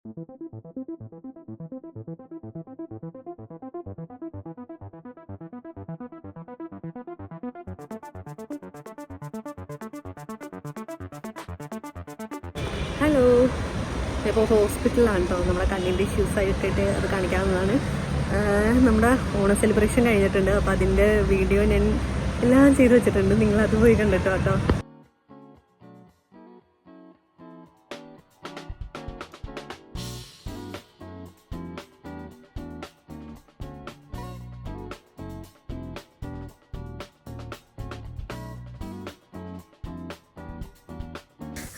Hello ഇപ്പോൾ ഹോസ്പിറ്റലാണ് കേട്ടോ നമ്മുടെ കണ്ണിന്റെ ഇഷ്യൂസ് ആയിട്ടിട്ട് അത് കാണിക്കാവുന്നതാണ്. നമ്മുടെ ഓണ സെലിബ്രേഷൻ കഴിഞ്ഞിട്ടുണ്ട്. അപ്പോൾ അതിന്റെ വീഡിയോ ഞാൻ എല്ലാം ചെയ്ത് വെച്ചിട്ടുണ്ട്. നിങ്ങൾ അത് പോയി കണ്ടിട്ടോ കേട്ടോ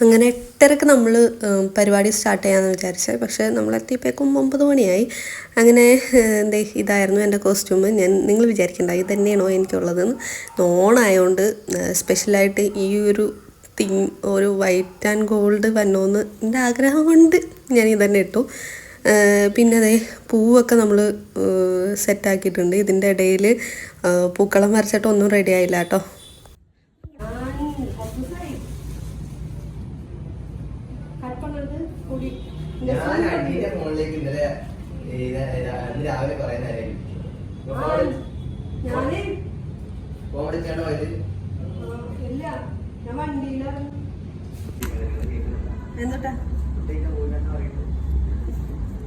അങ്ങനെ എട്ടരക്ക് നമ്മൾ പരിപാടി സ്റ്റാർട്ട് ചെയ്യാമെന്ന് വിചാരിച്ചത് പക്ഷേ നമ്മൾ എത്തിയപ്പോഴേക്കും ഒമ്പത് മണിയായി. അങ്ങനെ എന്തേ ഇതായിരുന്നു എന്റെ കോസ്റ്റ്യൂം ഞാൻ നിങ്ങൾ വിചാരിക്കേണ്ട ഇത് തന്നെയാണോ എനിക്കുള്ളതെന്ന് ഓണായതുകൊണ്ട് സ്പെഷ്യലായിട്ട് ഈ ഒരു തിങ് ഒരു വൈറ്റ് ആൻഡ് ഗോൾഡ് വന്നോന്ന് എന്റെ ആഗ്രഹം കൊണ്ട് ഞാൻ ഇത് തന്നെ ഇട്ടു. പിന്നെ അതേ പൂവൊക്കെ നമ്മൾ സെറ്റാക്കിയിട്ടുണ്ട് ഇതിന്റെ ഇടയിൽ പൂക്കളം വരച്ചിട്ടൊന്നും റെഡി ആയില്ല കേട്ടോ. ഞാൻ അടിയുടെ മുകളിലേക്ക് ഇന്നലെ ഇന്ന് രാവിലെ കുറെ നേരം കോമഡി ചേട്ടൻ പോയത്? എന്നിട്ടാ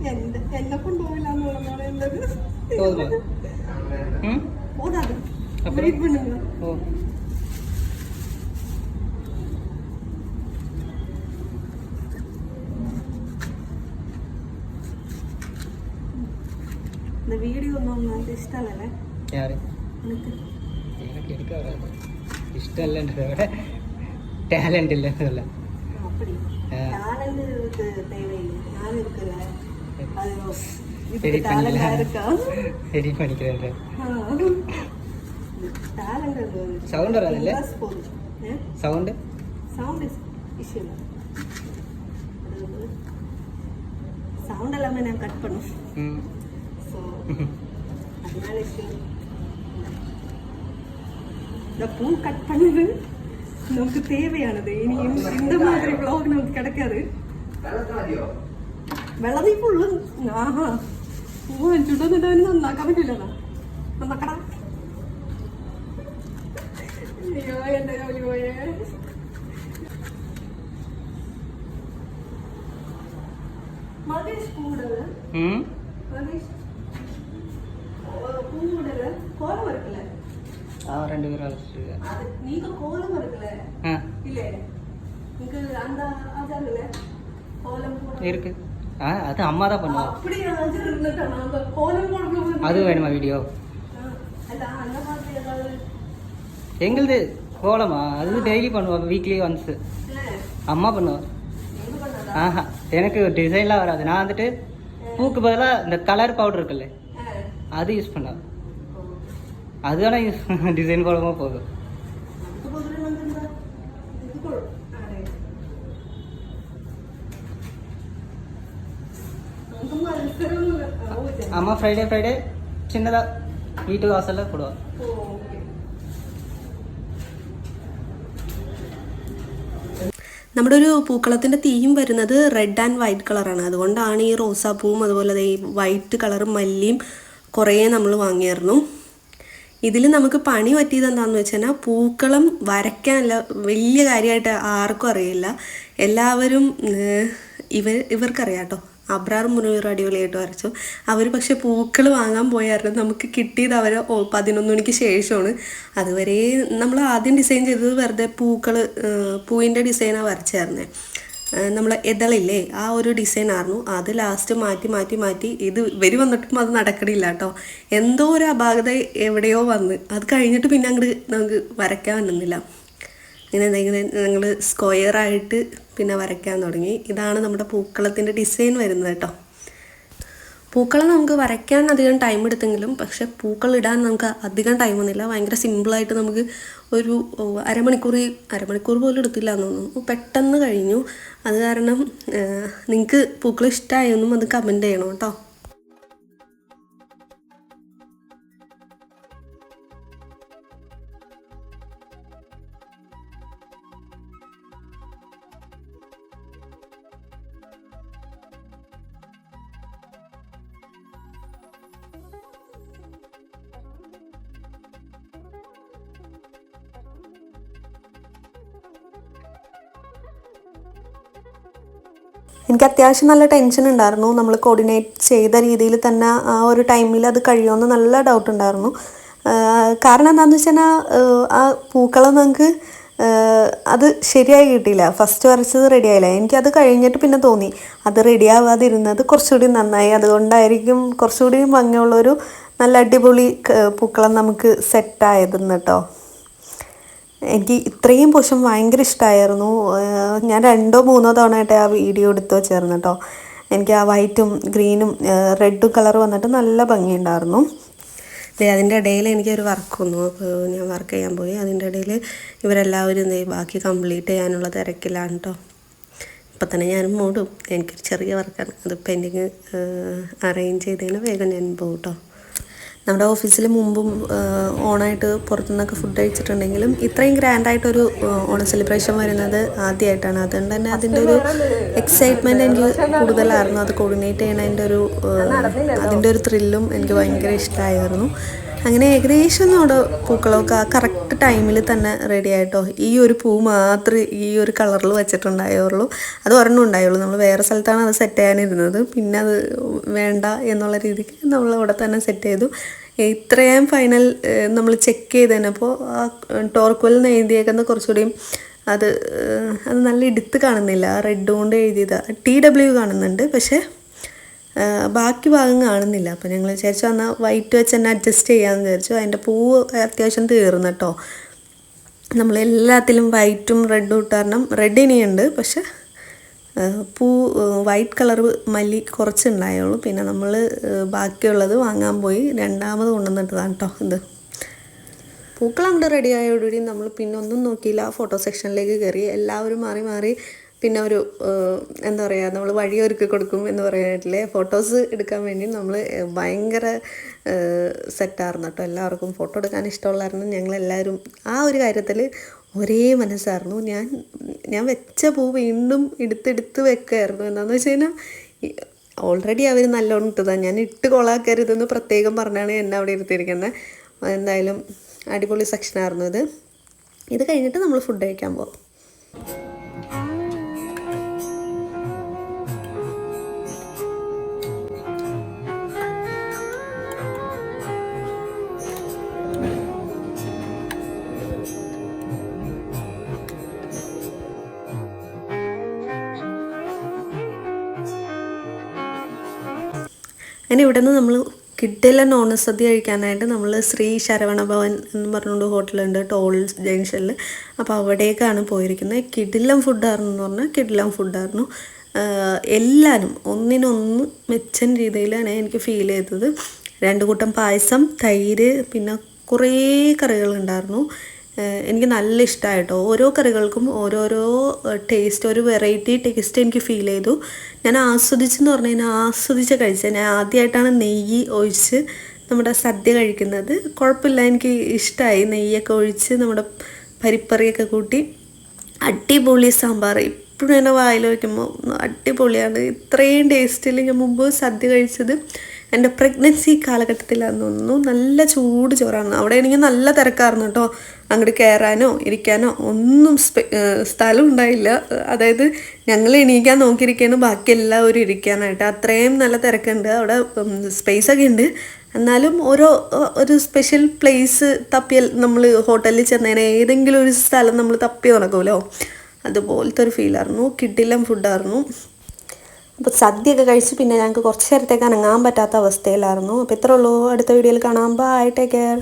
എന്റെ എന്നെ കൊണ്ടുപോയില്ല എന്ന് പറഞ്ഞാണ് എന്റത് இந்த வீடியோ ഒന്നും അത് இஷ்டம் യാര് എനിക്ക് എടുക്ക വരാതെ ഇഷ്ടമല്ല എൻ്റെ ഇവിടെ ടാലൻ്റ് ഇല്ല എന്നല്ല சரி பண்ணிக்கிறேன். சவுண்ட் வராது இல்ல? சவுண்ட் சவுண்ட் இஷ்யூ சவுண்ட் எல்லாமே நான் கட் பண்ணும்? இந்த பூ கட் பண்ணது நமக்கு தேவையானது இனி இந்த மாதிரி vlog நமக்கு கிடைக்காது വെള്ളത്തിൽ മതിയോ വെള്ളതീപ്പുള്ളു ആഹാ ഓ ചുടുന്നിട്ട് അവന് നന്നാക്കാൻ പറ്റില്ലടാ നന്നാക്കടാ അയ്യോ എന്റെ ജോലി പോയേ മകേഷ് പൂവിടല് இருக்கு. ஆ அது அம்மா தான் பண்ணுவோம் அப்படி அது வேணுமா வீடியோ? எங்களுது கோலமா? அது டெய்லி பண்ணுவோம் வீக்லி ஒன்ஸ் அம்மா பண்ணுவோம் ஆஹா எனக்கு டிசைன்லாம் வராது. நான் வந்துட்டு பூக்கு பதிலாக இந்த கலர் பவுடர் இருக்குல்ல அது யூஸ் பண்ணுவேன் அதுதானே யூஸ் டிசைன் போடாமல் போதும். അമ്മ ഫ്രൈഡേ ഫ്രൈഡേ ಚಿನ್ನದ വീട്ടു ಟು ಹೌಸಲ್ಲ നമ്മുടെ ഒരു പൂക്കളത്തിന്റെ തീം വരുന്നത് റെഡ് ആൻഡ് വൈറ്റ് കളറാണ് അതുകൊണ്ടാണ് ഈ റോസാപ്പൂവും അതുപോലെ ഈ വൈറ്റ് കളറും മല്ലിയും കുറേ നമ്മൾ വാങ്ങിയായിരുന്നു. ഇതിൽ നമുക്ക് പണി പറ്റിയത് എന്താണെന്ന് വെച്ച് കഴിഞ്ഞാൽ പൂക്കളം വരയ്ക്കാനല്ല വലിയ കാര്യമായിട്ട് ആർക്കും അറിയില്ല. എല്ലാവരും ഇവർ ഇവർക്കറിയാം കേട്ടോ. അബ്രാർ മുനീർ അടിപൊളിയായിട്ട് വരച്ചു. അവർ പക്ഷേ പൂക്കൾ വാങ്ങാൻ പോയായിരുന്നു. നമുക്ക് കിട്ടിയത് അവർ പതിനൊന്ന് മണിക്ക് ശേഷമാണ്. അതുവരെ നമ്മൾ ആദ്യം ഡിസൈൻ ചെയ്തത് വെറുതെ പൂക്കൾ പൂവിന്റെ ഡിസൈനാണ് വരച്ചായിരുന്നേ. നമ്മൾ എതളില്ലേ ആ ഒരു ഡിസൈൻ ആയിരുന്നു. അത് ലാസ്റ്റ് മാറ്റി മാറ്റി മാറ്റി ഇത് വരി വന്നിട്ടും അത് നടക്കണില്ല കേട്ടോ. എന്തോ ഒരു അപാകത എവിടെയോ വന്ന്. അത് കഴിഞ്ഞിട്ട് പിന്നെ അങ്ങോട്ട് നമുക്ക് വരയ്ക്കാൻ പറ്റുന്നില്ല. ഇങ്ങനെ എന്തെങ്കിലും ഞങ്ങൾ സ്ക്വയറായിട്ട് പിന്നെ വരയ്ക്കാൻ തുടങ്ങി. ഇതാണ് നമ്മുടെ പൂക്കളത്തിന്റെ ഡിസൈൻ വരുന്നത് കേട്ടോ. പൂക്കളം നമുക്ക് വരയ്ക്കാൻ അധികം ടൈം എടുത്തെങ്കിലും പക്ഷേ പൂക്കൾ ഇടാൻ നമുക്ക് അധികം ടൈമൊന്നുമില്ല ഭയങ്കര സിമ്പിളായിട്ട് നമുക്ക് ഒരു അരമണിക്കൂർ അരമണിക്കൂർ പോലും എടുത്തില്ല എന്ന് തോന്നുന്നു. പെട്ടെന്ന് കഴിഞ്ഞു. അത് കാരണം നിങ്ങൾക്ക് പൂക്കൾ ഇഷ്ടമായൊന്നും അത് കമന്റ് ചെയ്യണം കേട്ടോ. എനിക്ക് അത്യാവശ്യം നല്ല ടെൻഷൻ ഉണ്ടായിരുന്നു. നമ്മൾ കോർഡിനേറ്റ് ചെയ്ത രീതിയിൽ തന്നെ ആ ഒരു ടൈമിൽ അത് കഴിയുമെന്ന് നല്ല ഡൗട്ട് ഉണ്ടായിരുന്നു. കാരണം എന്താണെന്ന് വെച്ചാൽ ആ പൂക്കളം നമുക്ക് അത് ശരിയായി കിട്ടിയില്ല. ഫസ്റ്റ് വരച്ചത് റെഡി ആയില്ല. എനിക്കത് കഴിഞ്ഞിട്ട് പിന്നെ തോന്നി. അത് റെഡി ആവാതിരുന്നത് കുറച്ചുകൂടി നന്നായി. അതുകൊണ്ടായിരിക്കും കുറച്ചുകൂടി ഭംഗിയുള്ളൊരു നല്ല അടിപൊളി പൂക്കളം നമുക്ക് സെറ്റായതെന്ന് കേട്ടോ. എനിക്ക് ഇത്രയും പോഷൻ ഭയങ്കര ഇഷ്ടമായിരുന്നു ഞാൻ രണ്ടോ മൂന്നോ തവണയായിട്ട് ആ വീഡിയോ എടുത്ത് വെച്ചായിരുന്നു കേട്ടോ എനിക്ക് ആ വൈറ്റും ഗ്രീനും റെഡും കളർ വന്നിട്ട് നല്ല ഭംഗിയുണ്ടായിരുന്നു. ദേ അതിന്റെ ഇടയിൽ എനിക്കൊരു വർക്ക് വന്നു. അപ്പോൾ ഞാൻ വർക്ക് ചെയ്യാൻ പോയി. അതിന്റെ ഇടയിൽ ഇവരെല്ലാവരും ബാക്കി കംപ്ലീറ്റ് ചെയ്യാനുള്ള തിരക്കിലാണ് കേട്ടോ ഇപ്പം തന്നെ ഞാൻ മൂടും. എനിക്കൊരു ചെറിയ വർക്കാണ് അത് പെൻഡിങ് അറേഞ്ച് ചെയ്തതിന് വേഗം ഞാൻ പോകും കേട്ടോ നമ്മുടെ ഓഫീസിൽ മുമ്പും ഓണായിട്ട് പുറത്തുനിന്നൊക്കെ ഫുഡ് കഴിച്ചിട്ടുണ്ടെങ്കിലും ഇത്രയും ഗ്രാൻഡായിട്ടൊരു ഓണ സെലിബ്രേഷൻ വരുന്നത് ആദ്യമായിട്ടാണ് അതുകൊണ്ട് തന്നെ അതിന്റെ ഒരു എക്സൈറ്റ്മെന്റ് എനിക്ക് കൂടുതലായിരുന്നു. അത് കോർഡിനേറ്റ് ചെയ്യണതിന്റെ ഒരു അതിന്റെ ഒരു ത്രില്ലും എനിക്ക് ഭയങ്കര ഇഷ്ടമായിരുന്നു അങ്ങനെ ഏകദേശം നമ്മുടെ പൂക്കളമൊക്കെ ആ കറക്റ്റ് ടൈമിൽ തന്നെ റെഡി ആയിട്ടോ. ഈ ഒരു പൂ മാത്രം ഈ ഒരു കളറിൽ വെച്ചിട്ടുണ്ടായുള്ളൂ. അത് ഒരെണ്ണം ഉണ്ടായുള്ളൂ. നമ്മൾ വേറെ സ്ഥലത്താണ് അത് സെറ്റ് ചെയ്യാനിരുന്നത്. പിന്നെ അത് വേണ്ട എന്നുള്ള രീതിക്ക് നമ്മൾ അവിടെ തന്നെ സെറ്റ് ചെയ്തു. ഇത്രയും ഫൈനൽ നമ്മൾ ചെക്ക് ചെയ്തതിനപ്പോൾ ആ ടോർക്കുവലിൽ എഴുതിയേക്കുന്ന കുറച്ചുകൂടിയും അത് അത് നല്ല ഇടുത്ത് കാണുന്നില്ല. റെഡ് കൊണ്ട് എഴുതിയതാണ് ടി ഡബ്ല്യു കാണുന്നുണ്ട്. പക്ഷേ ബാക്കി ഭാഗം കാണുന്നില്ല. അപ്പോൾ ഞങ്ങൾ വിചാരിച്ചു എന്നാൽ വൈറ്റ് വെച്ച് തന്നെ അഡ്ജസ്റ്റ് ചെയ്യാമെന്ന് വിചാരിച്ചു. അതിന്റെ പൂവ് അത്യാവശ്യം തീർന്നു കേട്ടോ നമ്മൾ എല്ലാത്തിലും വൈറ്റും റെഡും ഇട്ട് കാരണം റെഡ് ഇനിയുണ്ട്. പക്ഷെ പൂ വൈറ്റ് കളർ മല്ലി കുറച്ചുണ്ടായുള്ളൂ പിന്നെ നമ്മൾ ബാക്കിയുള്ളത് വാങ്ങാൻ പോയി. രണ്ടാമത് കൊണ്ടുവന്നിട്ടതാണ് കേട്ടോ ഇത്. പൂക്കൾ റെഡി ആയോടുകൂടി നമ്മൾ പിന്നെ ഒന്നും നോക്കിയില്ല. ഫോട്ടോ സെക്ഷനിലേക്ക് കയറി എല്ലാവരും മാറി മാറി പിന്നെ ഒരു എന്താ പറയുക നമ്മൾ വഴി ഒരുക്കി കൊടുക്കും എന്ന് പറയാനായിട്ടില്ലേ? ഫോട്ടോസ് എടുക്കാൻ വേണ്ടി നമ്മൾ ഭയങ്കര സെറ്റായിരുന്നു കേട്ടോ. എല്ലാവർക്കും ഫോട്ടോ എടുക്കാൻ ഇഷ്ടമുള്ളായിരുന്നു. ഞങ്ങളെല്ലാവരും ആ ഒരു കാര്യത്തിൽ ഒരേ മനസ്സായിരുന്നു. ഞാൻ ഞാൻ വെച്ച പൂ വീണ്ടും എടുത്തെടുത്ത് വെക്കായിരുന്നു. എന്താണെന്ന് വെച്ച് കഴിഞ്ഞാൽ ഓൾറെഡി അവർ നല്ലോണം ഇട്ടതാണ് ഞാൻ ഇട്ട് കൊളാക്കരുതെന്ന് പ്രത്യേകം പറഞ്ഞാണ് എന്നെ അവിടെ ഇരുത്തിയിരിക്കുന്നത് എന്തായാലും അടിപൊളി സെക്ഷനായിരുന്നു ഇത്. ഇത് കഴിഞ്ഞിട്ട് നമ്മൾ ഫുഡ് കഴിക്കാൻ പോകും അങ്ങനെ ഇവിടെ നിന്ന് നമ്മൾ കിട്ടില്ല നോൺ സദ്യ കഴിക്കാനായിട്ട് നമ്മൾ ശ്രീ ശരവണ ഭവൻ എന്ന് പറഞ്ഞുകൊണ്ട് ഹോട്ടലുണ്ട് ടോൾ ജംഗ്ഷനിൽ അപ്പോൾ അവിടേക്കാണ് പോയിരിക്കുന്നത്. കിഡിലം ഫുഡായിരുന്നു എന്ന് പറഞ്ഞാൽ കിഡിലം ഫുഡായിരുന്നു എല്ലാവരും ഒന്നിനൊന്ന് മെച്ചൻ രീതിയിലാണ് എനിക്ക് ഫീൽ ചെയ്തത്. രണ്ട് കൂട്ടം പായസം തൈര് പിന്നെ കുറേ കറികളുണ്ടായിരുന്നു എനിക്ക് നല്ല ഇഷ്ടമായിട്ടോ ഓരോ കറികൾക്കും ഓരോരോ ടേസ്റ്റ് ഒരു വെറൈറ്റി ടേസ്റ്റ് എനിക്ക് ഫീൽ ചെയ്തു. ഞാൻ ആസ്വദിച്ചെന്ന് പറഞ്ഞു കഴിഞ്ഞാൽ ആസ്വദിച്ച് കഴിച്ചത്. ഞാൻ ആദ്യമായിട്ടാണ് നെയ്യ് ഒഴിച്ച് നമ്മുടെ സദ്യ കഴിക്കുന്നത്. കുഴപ്പമില്ല എനിക്ക് ഇഷ്ടമായി നെയ്യൊക്കെ ഒഴിച്ച് നമ്മുടെ പരിപ്പറിയൊക്കെ കൂട്ടി അടിപൊളി സാമ്പാർ. ഇപ്പോഴും എന്റെ വായിൽ വയ്ക്കുമ്പോൾ അടിപൊളിയാണ്. ഇത്രയും ടേസ്റ്റിൽ ഞാൻ മുമ്പ് സദ്യ കഴിച്ചത് എന്റെ പ്രഗ്നൻസി കാലഘട്ടത്തിലാന്ന് തോന്നുന്നു. നല്ല ചൂട് ചോറാണ്. അവിടെ എനിക്ക് നല്ല തിരക്കായിരുന്നു കേട്ടോ. അങ്ങോട്ട് കയറാനോ ഇരിക്കാനോ ഒന്നും സ്ഥലം ഉണ്ടായില്ല. അതായത് ഞങ്ങൾ എണീക്കാൻ നോക്കിയിരിക്കാനും ബാക്കി എല്ലാവരും ഇരിക്കാനായിട്ട്. അത്രയും നല്ല തിരക്കുണ്ട്. അവിടെ സ്പേസ് ഒക്കെ ഉണ്ട്. എന്നാലും ഓരോ ഒരു സ്പെഷ്യൽ പ്ലേസ് തപ്പിയാൽ നമ്മൾ ഹോട്ടലിൽ ചെന്നതിന് ഏതെങ്കിലും ഒരു സ്ഥലം നമ്മൾ തപ്പി നടക്കുമല്ലോ അതുപോലത്തെ ഒരു ഫീലായിരുന്നു കിഡിലം ഫുഡായിരുന്നു അപ്പോൾ സദ്യയൊക്കെ കഴിച്ച് പിന്നെ ഞങ്ങൾക്ക് കുറച്ച് നേരത്തേക്ക് അനങ്ങാൻ പറ്റാത്ത അവസ്ഥയിലായിരുന്നു. അപ്പോൾ ഇത്രയുള്ളൂ അടുത്ത വീഡിയോയിൽ കാണാം. Bye take care